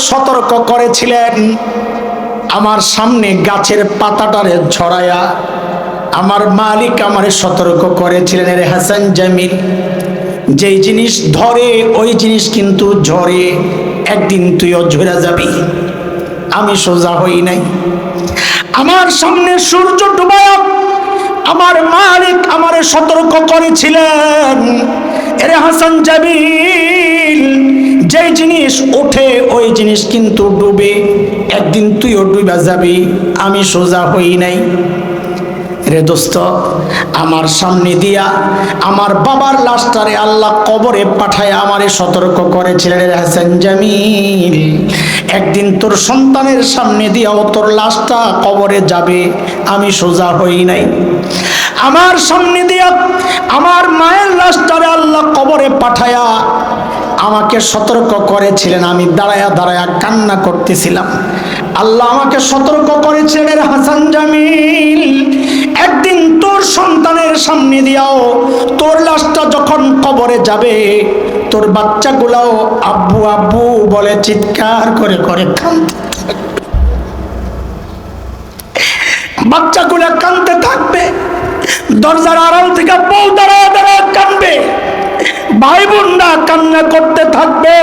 সতর্ক করেছিলেন। আমার সামনে গাছের পাতাটারে ছড়ায়া আমার মালিক আমারে সতর্ক করেছিলেন রে হাসান জামিল। যেই জিনিস ধরে, ওই জিনিস কিন্তু ঝরে। একদিন তুইও ঝরে যাবি। আমি সোজা হই নাই। আমার সামনে সূর্য ডুবায়া আমার মালিক আমারে সতর্ক করেছিলেন। এরে হাসান জাবিল যে জিনিস ওঠে, ওই জিনিস কিন্তু ডুবে। একদিন তুইও ডুবা যাবি, আমি সোজা হই নাই। রে দোস্ত, আমার সামনে দিয়া আমার বাবার লাশটারে আল্লাহ কবরে পাঠায় আমারে সতর্ক করেছিলেন হাসান জামিল। একদিন তোর সন্তানের সামনে দিয়াও তোর লাশটা কবরে যাবে, আমি সোজা হই নাই। আমার সামনে দিয়া আমার মায়ের লাশটারে আল্লাহ কবরে পাঠায়া আমাকে সতর্ক করেছিলেন, আমি দাঁড়ায়া দাঁড়ায়া কান্না করতেছিলাম। আল্লাহ আমাকে সতর্ক করেছিলেন হাসান জামিল, একদিন তোর সন্তানের সামনে দিয়াও, তোর লাশটা যখন কবরে যাবে, তোর বাচ্চাগুলাও আব্বু আব্বু বলে চিৎকার করে করে কান্দতে বাচ্চাগুলা কানতে থাকবে, দরজার আড়াল থেকে বউ দাঁড়ায় দাঁড়ায় কানবে ভাই বোনরা কান্না করতে থাকবে।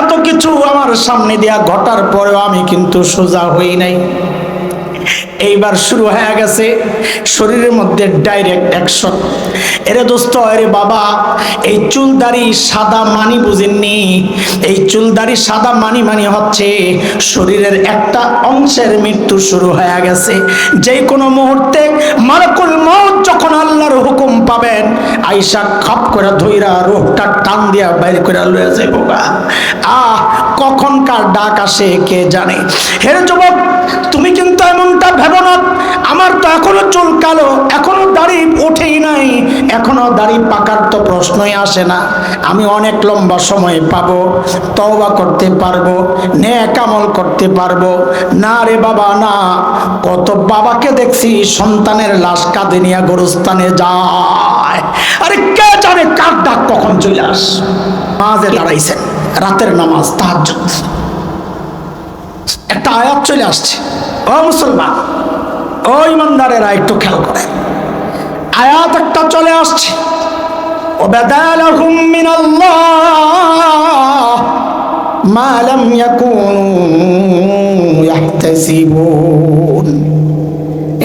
এত কিছু আমার সামনে দেয়া ঘটার পরেও আমি কিন্তু সোজা হই নাই। এইবার শুরু হয়ে গেছে শরীরের মধ্যে ডাইরেক্ট অ্যাকশন এরে দোস্ত, এরে বাবা, এই চুলদারি সাদা মানি বুঝেননি? এই চুলদারি সাদা মানি মানি হচ্ছে শরীরের একটা অংশের মৃত্যু শুরু হয়ে গেছে। যে কোনো মুহূর্তে মারাকুল মৌত যখন আল্লাহর হুকুম পাবেন আইসা খপ করে ধইরা রোহটা টান দিয়া বাইর করে লয়ে যায় বাবা আহ কখনকার ডাক আসে কে জানে? হেরে যুবক তুমি কিন্তু এমনটা ভেবো না। আমার তো এখনও চুল কালো, এখনও দাড়ি ওঠেই নাই, এখনও দাড়ি পাকার তো প্রশ্নই আসে না। আমি অনেক লম্বা সময় পাবো, তওবা করতে পারব, নেক আমল করতে পারব। না রে বাবা, না। কত বাবাকে দেখছি সন্তানের লাশ কাঁধে নিয়ে গরুস্থানে যায়। আরে কে জানে কার ডাক কখন চলে আস মাঝে দাঁড়াইছেন, রাতের নামাজ, তাহাজ্জুদ। একটা আয়াত চলে আসছে। ও মুসলমান, ও ইমানদারেরা একটু খেয়াল করে আয়াত একটা চলে আসছে।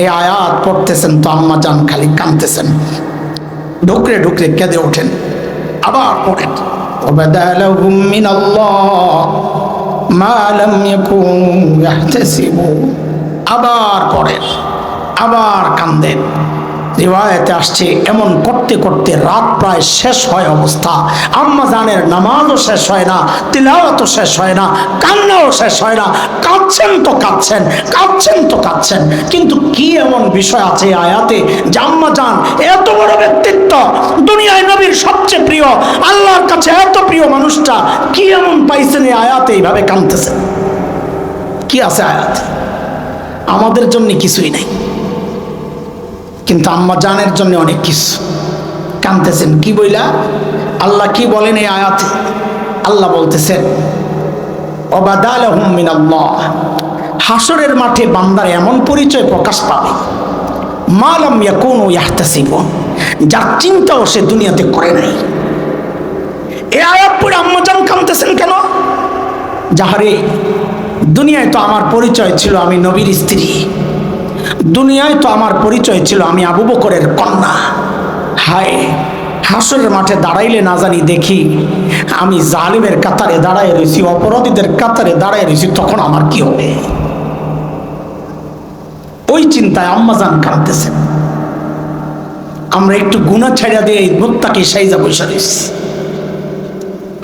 এই আয়াত পড়তেছেন তো আম্মা যান খালি কাঁদতেছেন ঢুকরে ঢুকরে কেঁদে ওঠেন। আবার পড়েন। মিনাল্লাহ, মা লাম ইয়াকুনু ইয়াহতাসিবুন। আবার পড়েন আবার কান্দেন। রিওয়ায়তে আসছে, এমন করতে করতে রাত প্রায় শেষ হয় অবস্থা। আম্মা জানের নামাজও শেষ হয় না, তিলাওয়াতও শেষ হয় না, কান্নাও শেষ হয় না। কাঁদছেন তো কাঁদছেন কাঁদছেন তো কাঁদছেন। কিন্তু কি এমন বিষয় আছে আয়াতে যে আম্মা জান এত বড় ব্যক্তিত্ব, দুনিয়ায় নবীর সবচেয়ে প্রিয়, আল্লাহর কাছে এত প্রিয় মানুষটা, কি এমন পাইছেন এই আয়াতে এইভাবে কাঁদতেছেন? কি আছে আয়াত? আমাদের জন্য কিছুই নাই। কিন্তু আম্মা জানের জন্য অনেক কিছু। কানতেছেন, কি বইলা? আল্লাহ কি বলেন এই আয়াতে? আল্লাহ বলতেছেন অবাদাল হাসরের মাঠে বান্দার এমন পরিচয় প্রকাশ পাবে মালাম ও ইয়াহতাসিব যার চিন্তাও সে দুনিয়াতে করে নাই। এ আয়াত পড়ে আম্মা জান কানতেছেন কেন? যাহারে দুনিয়ায় তো আমার পরিচয় ছিল আমি নবীর স্ত্রী। দুনিয়ায় তো আমার পরিচয় ছিল আমি আবু বকরের কন্যা। হায়, হাসরের মাঠে দাঁড়াইলে না জানি দেখি আমি জালিমের কাতারে দাঁড়ায় রয়েছি অপরাধীদের কাতারে দাঁড়ায় রয়েছি তখন আমার কি হবে? ওই চিন্তায় আম্মাজান কাঁদতেছেন। আমরা একটু গুণা ছাড়া দিয়ে এই মুত্তাকে সাইজা বসে রয়েছি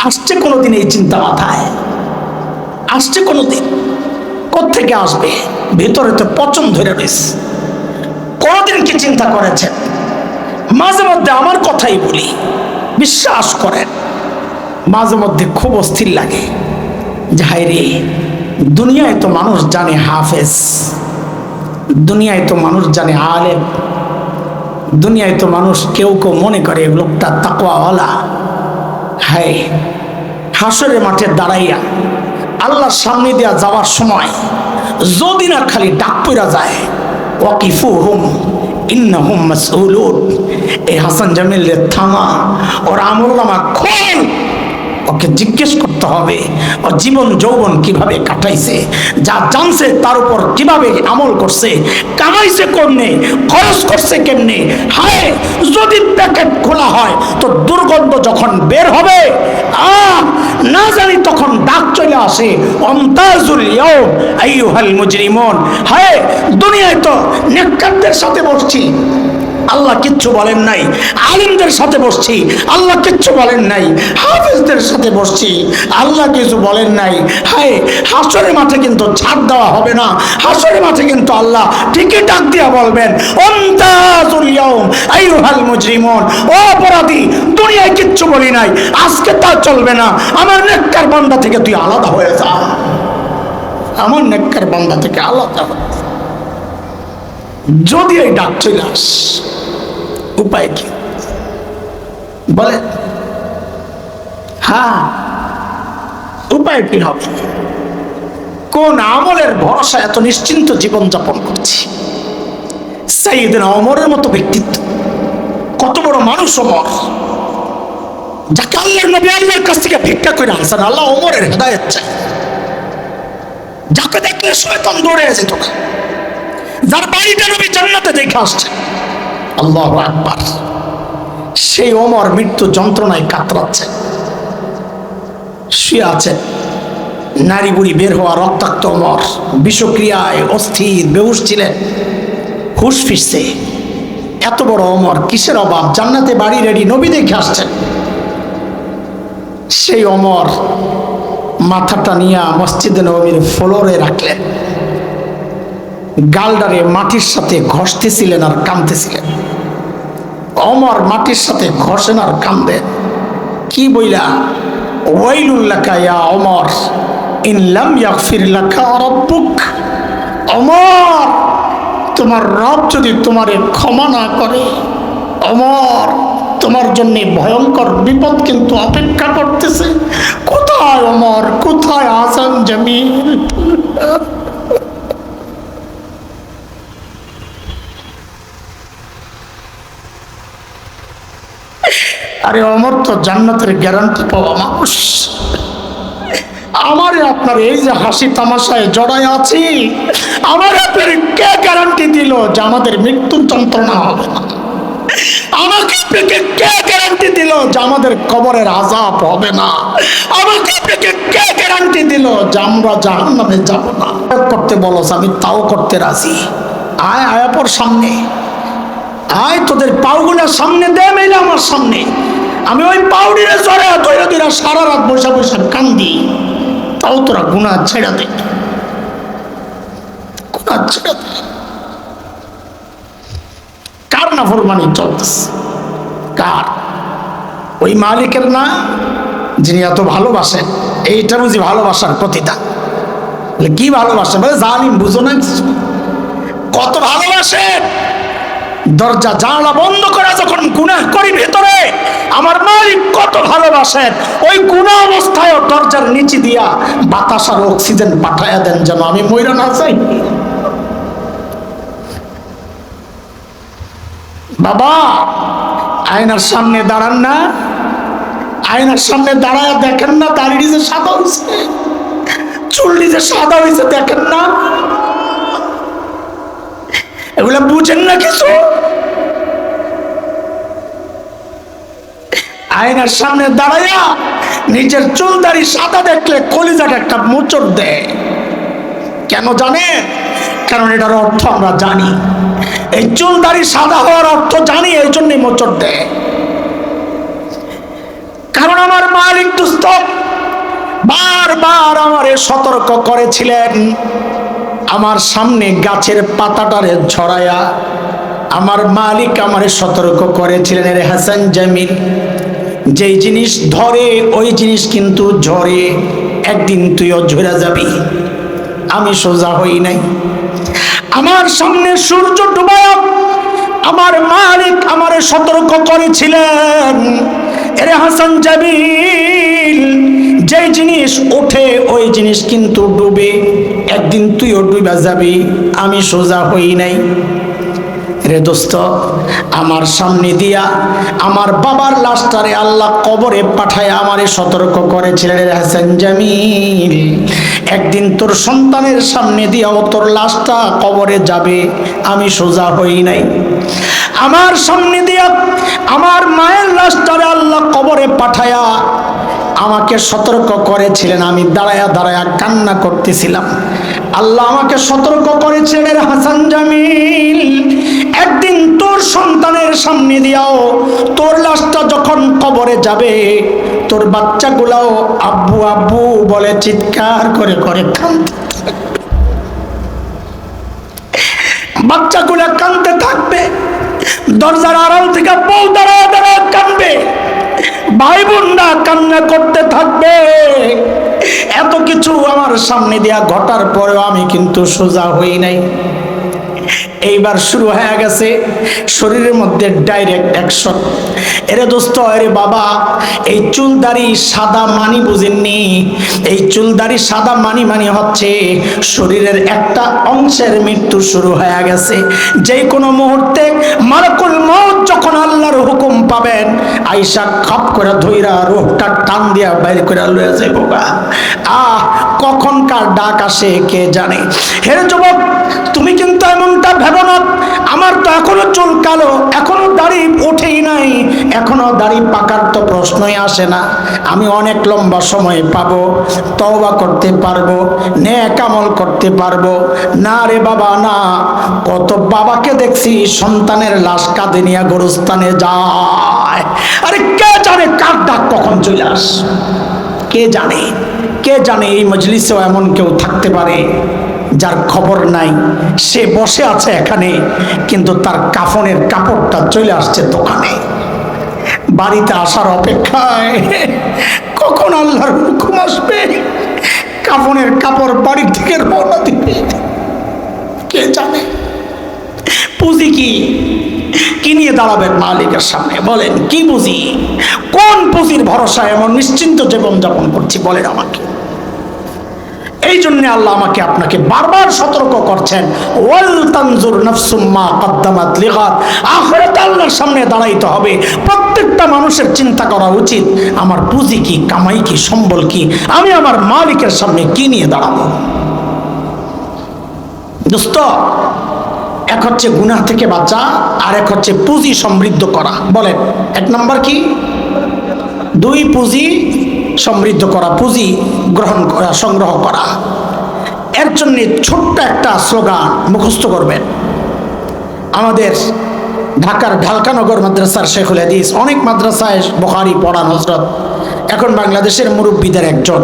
আসছে কোনোদিন এই চিন্তা মাথায়? আসছে কোনোদিন? থেকে আসবে? ভেতরে তো পচন ধরে রয়েছে। কোনোদিন কি চিন্তা করেছেন? মাঝে মধ্যে আমার কথাই বলি, বিশ্বাস করেন। মাঝে মধ্যে খুব অস্থির লাগে। যাই রে, দুনিয়ায় তো মানুষ জানে হাফেজ। দুনিয়ায় তো মানুষ জানে আলেম। দুনিয়ায় তো মানুষ কেউ কেউ মনে করে লোকটা তাকওয়াওয়ালা। হায়, হাসরের মাঠে দাঁড়াইয়া আল্লাহর সামনে দেওয়া যাওয়ার সময় যদি না খালি ডাক পইরা যায় ওয়াকিফু হুম হাসান থামা ওর ওকে জিজ্ঞেস করতে হবে জীবন যৌবন কীভাবে কাটাইছে, যা তার উপর কীভাবে আমল করছে, কামাইছে খরচ করছে কেমনে। হায়, যদি প্যাকেট খোলা হয়, তো দুর্গন্ধ যখন বের হবে, আহ! না জানি তখন ডাক চলে আসে অন্তাজুল ইয়ম আইয়ুহাল মুজরিমুন, হায়, দুনিয়ায় তো নেককারদের সাথে বসছি। আল্লাহ কিচ্ছু বলেন নাই। আলিমদের সাথে বসছি, আল্লাহ কিচ্ছু বলেন নাই। হাফিজদের সাথে বসছি, আল্লাহ কিছু বলেন নাই। হায়, হাসরের মাঠে কিন্তু ছাড় দেওয়া হবে না। হাসরের মাঠে কিন্তু আল্লাহ ঠিকই ডাক দিয়া বলবেন মুজরিমুন। ও অপরাধী, দুনিয়ায় কিচ্ছু বলি নাই। আজকে তা চলবে না। আমার নেককার বান্দা থেকে তুই আলাদা হয়ে যা। আমার নেককার বান্দা থেকে আলাদা হয়ে। যদি এই ডাক চলে আস, উপায় কি? বলে হ্যাঁ উপায় কি হবে? কোন আমলের ভরসা এত নিশ্চিন্ত জীবন যাপন করছি? সাইদিন অমরের মতো ব্যক্তিত্ব, কত বড় মানুষ অমর যাকে আল্লাহর নবী আল্লাহর কাছ থেকে ভিক্ষা করে আনছেন, আল্লাহ অমরের হেদায়ত চাই যাকে দেখলে শয়তান দৌড়ে যেত না। যার বাড়িটা নবী জান্নাতে দেখে আসছে। আল্লাহ আকবার। সেই ওমর মৃত্যু যন্ত্রণায় কাতরাচ্ছে। শুয়ে আছে। নারী বুড়ি বের হওয়া রক্তাক্ত অমর বিষক্রিয়ায় অস্থির, বেহুশ ছিলেন। হুশ ফিরছে। এত বড় অমর কিসের অভাব? জান্নাতে বাড়ি রেডি নবী দেখে আসছেন। সেই অমর মাথাটা নিয়ে মসজিদে নবীর ফ্লোরে রাখলেন। গালডারে মাটির সাথে ঘষতেছিলেন আর কামতেছিলেন অমর মাটির সাথে ঘষেন আর কামদেন কি বইলা? ইয়া অমর, ইন লাম ইয়াগফির লাকা রাব্বুক। অমর, তোমার রব যদি তোমারে ক্ষমা না করে, অমর, তোমার জন্য ভয়ঙ্কর বিপদ কিন্তু অপেক্ষা করতেছে। কোথায় অমর? কোথায় আসান জামিল আরে অমর তো জান্নাতের গ্যারান্টি পাওয়া মানুষ। আমারে আপনার এই যে হাসি তামাশায় জড়ায় আছি, আমার আপনার কে গ্যারান্টি দিল যে আমাদের মৃত্যুর যন্ত্রণা হবে না? কে গ্যারান্টি দিল যে আমাদের কবরের হবে না? কে গ্যারান্টি দিল যে আমরা করতে বলো, আমি তাও করতে রাজি। আয় আয়াপর সামনে। আয়, তোদের সামনে আমার সামনে। আমি ওই পাউডিরে জড়ে তৈরা তৈরা সারা রাত বসে বসে কান্দি। তাও তোরা গুণা ছেড়ে দে। গুণা কার না ফরমানি চলতেছে? কার? ওই মালিকের না, যিনি এত ভালোবাসেন, এইটা বুঝি ভালোবাসার প্রতিদান। কি ভালোবাসে বলে জানিম বুঝো না কত ভালোবাসেন? দরজা জানলা বন্ধ করা যখন গুনাহ করি ভেতরে, আমার মালিক কত ভালোবাসেন। ওই গুণা অবস্থায় দরজার নিচে দিয়া বাতাস আর অক্সিজেন পাঠাইয়া দেন যেন আমি ময়রা না চাই বাবা, আয়নার সামনে দাঁড়ান না। আয়নার সামনে দাঁড়ায় দেখেন না, দাড়ি যে সাদা হয়েছে চুলটি যে সাদা হয়েছে দেখেন না। এগুলা বুঝেন না কিছু? আয়নার সামনে দাঁড়াইয়া নিজের চুল দাড়ি সাদা দেখলে কলিজাটা একটা মোচড় দেয়। কেন জানেন কারণ এটার অর্থ আমরা জানি। এই চুল দাড়ি সাদা হওয়ার অর্থ জানি, এই জন্যই মোচড় দেয়। কারণ আমার মালিক দুস্থ। বারবার আমারে সতর্ক করেছিলেন। আমার সামনে গাছের পাতাটারে ছড়ায়া আমার মালিক আমারে সতর্ক করেছিলেন রে হাসান জামিল। যেই জিনিস ধরে, ওই জিনিস কিন্তু ঝরে। একদিন তুইও ঝরে যাবি। আমি সোজা হই নাই। আমার সামনে সূর্য ডুবায় আমার মালিক আমারে সতর্ক করেছিলেন। এরে হাসান জামিল যেই জিনিস ওঠে, ওই জিনিস কিন্তু ডুবে। একদিন তুইও ডুবা যাবি। আমি সোজা হই নাই। রে দোস্ত, আমার সামনে দিয়া আমার বাবার লাশটারে আল্লাহ কবরে পাঠায় আমারে সতর্ক করেছিলেন রে হাসান জামিল। একদিন তোর সন্তানের সামনে দিয়াও তোর লাশটা কবরে যাবে, আমি সোজা হই নাই। আমার সামনে দিয়া আমার মায়ের লাশটারে আল্লাহ কবরে পাঠায়া আমাকে সতর্ক করেছিলেন, আমি দাঁড়ায়া দাঁড়ায়া কান্না করতেছিলাম। আল্লাহ আমাকে সতর্ক করেছিলেন রে হাসান জামিল। একদিন তোর সন্তানের সামনে দিয়াও, তোর লাশটা যখন কবরে যাবে, তোর বাচ্চাগুলাও আব্বু আব্বু বলে চিৎকার করে করে কান্দতে বাচ্চাগুলা কান্দতে থাকবে। দরজার আড়াল থেকে বউ দাঁড়া দাঁড়া কানবে ভাই বোনরা কান্না করতে থাকবে। এত কিছু আমার সামনে দিয়া ঘটার পরেও আমি কিন্তু সোজা হই নাই। এইবার শুরু হয়ে গেছে শরীরের মধ্যে ডাইরেক্ট অ্যাকশন এরে দোস্ত, এরে বাবা, এই চুলদারি সাদা মানি বুঝেননি? এই চুলদারি সাদা মানি মানি হচ্ছে শরীরের একটা অংশের মৃত্যু শুরু হয়ে গেছে। যে কোনো মুহূর্তে মালকুল মৌত যখন আইসা খপ করে ধইরা রোহটা টান দিয়া বাইরে করে লয়ে যাইব আহ কখনকার ডাক আসে কে জানে? হেরে যুবক তুমি কিন্তু এমনটা ভেবো না। আমার তো এখনও চুল কালো, এখনও দাড়ি ওঠেই নাই, এখনও দাড়ি পাকার তো প্রশ্নই আসে না। আমি অনেক লম্বা সময় পাবো, তওবা করতে পারব, নেক আমল করতে পারব। না রে বাবা, না। কত বাবাকে দেখছি সন্তানের লাশ কাঁধে নিয়ে গরুস্থানে যায়। আরে কে জানে কার ডাক কখন চলে আস? কে জানে? কে জানে এই মজলিসেও এমন কেউ থাকতে পারে? যার খবর নাই। সে বসে আছে এখানে, কিন্তু তার কাফনের কাপড়টা চলে আসছে দোকানে। বাড়িতে আসার অপেক্ষায় কখন আল্লাহর হুকুম আসবে? কাফনের কাপড় বাড়ি থেকে রওনা দিবে। কে জানে? পুঁজি কি? কি নিয়ে দাঁড়াবেন মালিকের সামনে? বলেন, কি পুঁজি? কোন পুঁজির ভরসা এমন নিশ্চিন্ত জীবনযাপন করছি? বলেন আমাকে। এই জন্য আল্লাহ আমাকে আপনাকে বারবার সতর্ক করছেন, ওয়াল তানজুর নাফসুম্মা কদ্দামাত লিগাত আখিরাতে আল্লাহর সামনে দাঁড়াইতে হবে। প্রত্যেকটা মানুষের চিন্তা করা উচিত, আমার পুঁজি কি, কামাই কি, সম্বল কি, আমি আমার মালিকের সামনে কি নিয়ে দাঁড়াবো? দোস্ত, এক হচ্ছে গুনাহ থেকে বাঁচা, আর এক হচ্ছে পুঁজি সমৃদ্ধ করা। বলেন, এক নম্বর কি? দুই, পুঁজি সমৃদ্ধ করা, পুঁজি গ্রহণ করা, সংগ্রহ করা। এর জন্য ছোট্ট একটা স্লোগান মুখস্থ করবেন। আমাদের ঢাকার ঢালকানগর মাদ্রাসার শেখুল হাদিস, অনেক মাদ্রাসায় বখারি পড়ান হজরত এখন বাংলাদেশের মুরব্বীদের একজন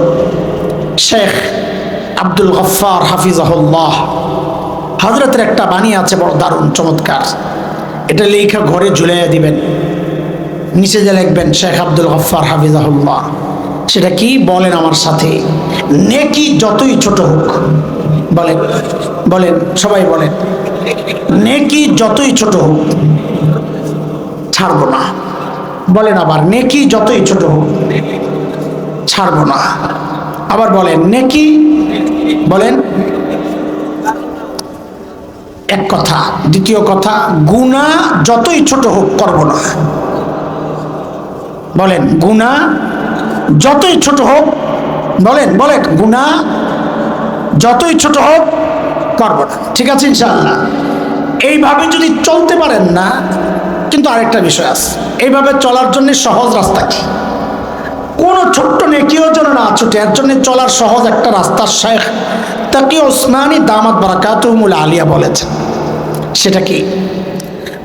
শেখ আব্দুল গফার হাফিজাহুল্লাহ। হজরতের একটা বাণী আছে, বড় দারুণ, চমৎকার। এটা লেখা ঘরে ঝুলাইয়া দিবেন। নিচে যে লিখবেন, শেখ আব্দুল গফার হাফিজাহুল্লাহ। সেটা কি বলেন আমার সাথে? নেকি যতই ছোট হোক, বলেন বলেন, সবাই বলেন, নেকি যতই ছোট হোক, ছাড়বো না। বলেন আবার, নেকি যতই ছোট হোক, ছাড়বো না। আবার বলেন, নেকি, বলেন, এক কথা, দ্বিতীয় কথা, গুণা যতই ছোট হোক, করব না। বলেন, গুণা যতই ছোট হোক, বলেন বলেন, গুণা, যতই ছোট হোক, করব না। ঠিক আছে ইনশাল্লাহ এইভাবে যদি চলতে পারেন না, কিন্তু আরেকটা বিষয় আছে। এইভাবে চলার জন্য সহজ রাস্তা কি? কোন ছোট্ট নেকিও যেন না ছুটে, এর জন্য চলার সহজ একটা রাস্তা শেখ তাকে ওসমানী দামাত বারাকাতুমুল আলিয়া বলেছেন। সেটা কি?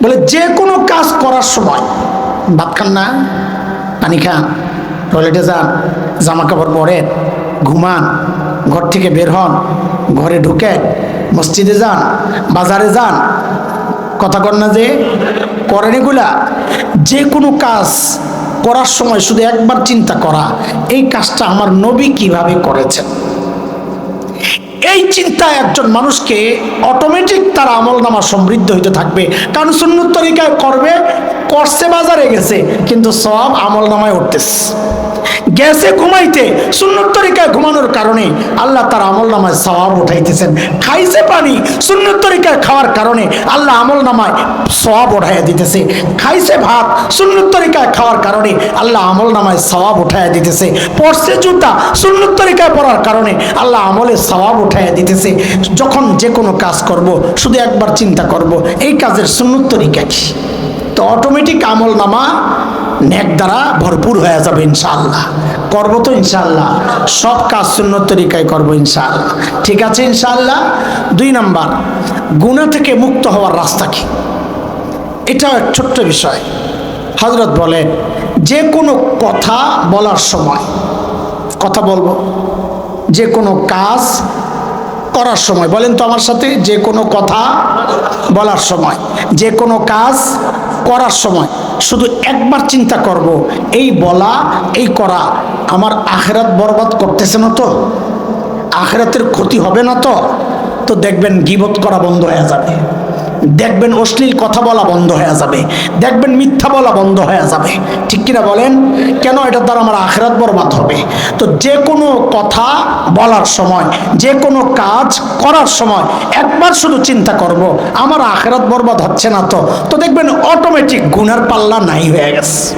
বলে, যে কোনো কাজ করার সময় ভাত খান না, পানি খান। টয়লেটে যান জামা কাপড় পরেন ঘুমান, ঘর থেকে বের হন, ঘরে ঢুকে মসজিদে যান, বাজারে যান। কথা কর না যে, করেন এগুলা। যে কোনো কাজ করার সময় শুধু একবার চিন্তা করা, এই কাজটা আমার নবী কীভাবে করেছেন? এই চিন্তা একজন মানুষকে অটোমেটিক তার আমল নামা সমৃদ্ধ হইতে থাকবে। কারণ সুন্নত তরিকায় করবে, করছে বাজারে গেছে, কিন্তু সব আমল নামায় উঠতেছে। গ্যাসে ঘুমাইতে, সুন্নত তরিকায় ঘুমানোর কারণে আল্লাহ তার আমল নামায় সওয়াব উঠাইতেছেন। খাইছে পানি, সুন্নত তরিকায় খাওয়ার কারণে আল্লাহ আমল নামায় সওয়াব উঠাইয়া দিতেছে। খাইছে ভাত, সুন্নত তরিকায় খাওয়ার কারণে আল্লাহ আমল নামায় সওয়াব উঠাইয়া দিতেছে। পড়ছে জুতা, সুন্নত তরিকায় পড়ার কারণে আল্লাহ আমলে সওয়াব উঠাইয়া দিতেছে। যখন যে কোনো কাজ করব, শুধু একবার চিন্তা করব, এই কাজের সুন্নত তরিকা কি? তো অটোমেটিক আমল নামা নেক দ্বারা ভরপুর হয়ে যাবে ইনশাআল্লাহ। করব তো ইনশাআল্লাহ। সব কাজ সুন্নত তরিকায় করব ইনশাআল্লাহ। ঠিক আছে ইনশাআল্লাহ? দুই নাম্বার গুণা থেকে মুক্ত হওয়ার রাস্তা কি? এটাও এক ছোট্ট বিষয়। হজরত বলেন যে কোনো কথা বলার সময়, কথা বলব যে কোনো কাজ করার সময়। বলেন তো আমার সাথে, যে কোনো কথা বলার সময়, যে কোনো কাজ করার সময়। শুধু একবার চিন্তা করব, এই বলা, এই করা, আমার আখেরাত বরবাদ করতেছে না তো? আখেরাতের ক্ষতি হবে না তো? তো দেখবেন গিবত করা বন্ধ হয়ে যাবে। দেখবেন অশ্লীল কথা বলা বন্ধ হয়ে যাবে। দেখবেন মিথ্যা বলা বন্ধ হয়ে যাবে। ঠিক কিনা বলেন? কেন এটার দ্বারা আমার আখেরাত বরবাদ হবে? তো যে কোনো কথা বলার সময় যে কোনো কাজ করার সময় একবার শুধু চিন্তা করব, আমার আখেরাত বরবাদ হচ্ছে না তো। তো দেখবেন অটোমেটিক গুনার পাল্লা নাই হয়ে গেছে।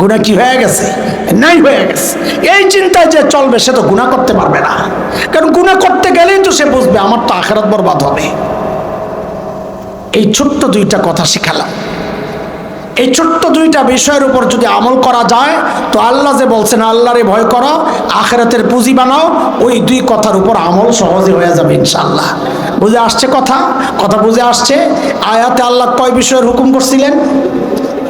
গুণা কি হয়ে গেছে? নাই হয়ে গেছে। এই চিন্তায় যে চলবে, সে তো গুণা করতে পারবে না। কারণ গুণা করতে গেলেই তো সে বুঝবে, আমার তো আখেরাত বরবাদ হবে। এই ছোট্ট দুইটা কথা শিখালাম। এই ছোট্ট দুইটা বিষয়ের উপর যদি আমল করা যায়, তো আল্লাহ যে বলছেন, আল্লাহরে ভয় করো, আখেরাতের পুঁজি বানাও। ওই দুই কথার উপর আমল সহজে হয়ে যাবে ইনশাল্লাহ বুঝে আসছে কথা? কথা বুঝে আসছে? আয়াতে আল্লাহ কয় বিষয়ের হুকুম করছিলেন?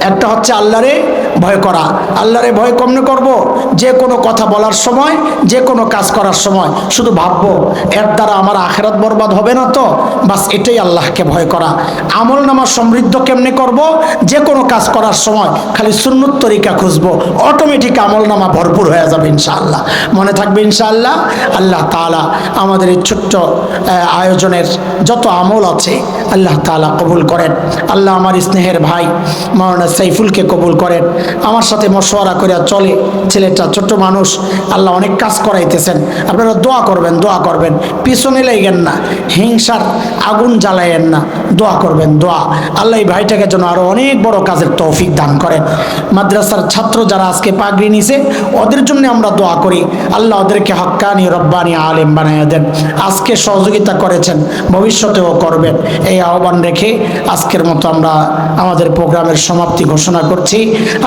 একটা হচ্ছে আল্লাহরে ভয় করা। আল্লাহরে ভয় কমনে করব? যে কোনো কথা বলার সময়, যে কোনো কাজ করার সময়। শুধু ভাববো, এর দ্বারা আমার আখেরাত বরবাদ হবে না তো? বাস এটাই আল্লাহকে ভয় করা। আমল নামা সমৃদ্ধ কেমনে করব? যে কোনো কাজ করার সময় খালি সুন্নত তরিকা খুঁজবো। অটোমেটিক আমল নামা ভরপুর হয়ে যাবে ইনশাআল্লাহ। মনে থাকবে ইনশাআল্লাহ, আল্লাহ তালা আমাদের এই ছোট্ট আয়োজনের যত আমল আছে, আল্লাহ তালা কবুল করেন। আল্লাহ আমার স্নেহের ভাই, মাওলানা সাইফুলকে কবুল করেন। আমার সাথে মশওয়ারা করে চলে। ছেলেটা ছোট্ট মানুষ। আল্লাহ অনেক কাজ করাইতেছেন। আপনারা দোয়া করবেন দোয়া করবেন। পিছনে লেগেন না। হিংসার আগুন জ্বালাইয়েন না। দোয়া করবেন, দোয়া। আল্লাহ এই ভাইটাকে যেন আরও অনেক বড় কাজের তৌফিক দান করেন। মাদ্রাসার ছাত্র যারা আজকে পাগড়ি নিছে, ওদের জন্য আমরা দোয়া করি। আল্লাহ ওদেরকে হক্কানি, রব্বানি, আলেম বানাইয়া দেন। আজকে সহযোগিতা করেছেন, ভবিষ্যতেও করবেন। এই আহ্বান রেখে আজকের মতো আমরা আমাদের প্রোগ্রামের সমাপ্তি ঘোষণা করছি,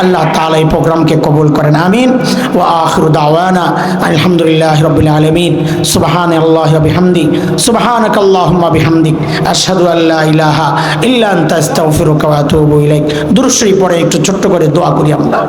আল্লাহ তালা এই প্রোগ্রামকে কবুল করেন, আমিন। ও আখরু দাওয়ানা, আলহামদুলিল্লাহ রবিল আলমিন। সুবাহান আল্লাহ বিহামদি সুবাহানক আল্লাহুম্মা বিহামদিক, আশহাদু আল্লাহ ইলাহা ইল্লা আনতা, আস্তাগফিরুকা ওয়া আতুবু ইলাইক। একটু ছোট্ট করে দোয়া করি আমরা।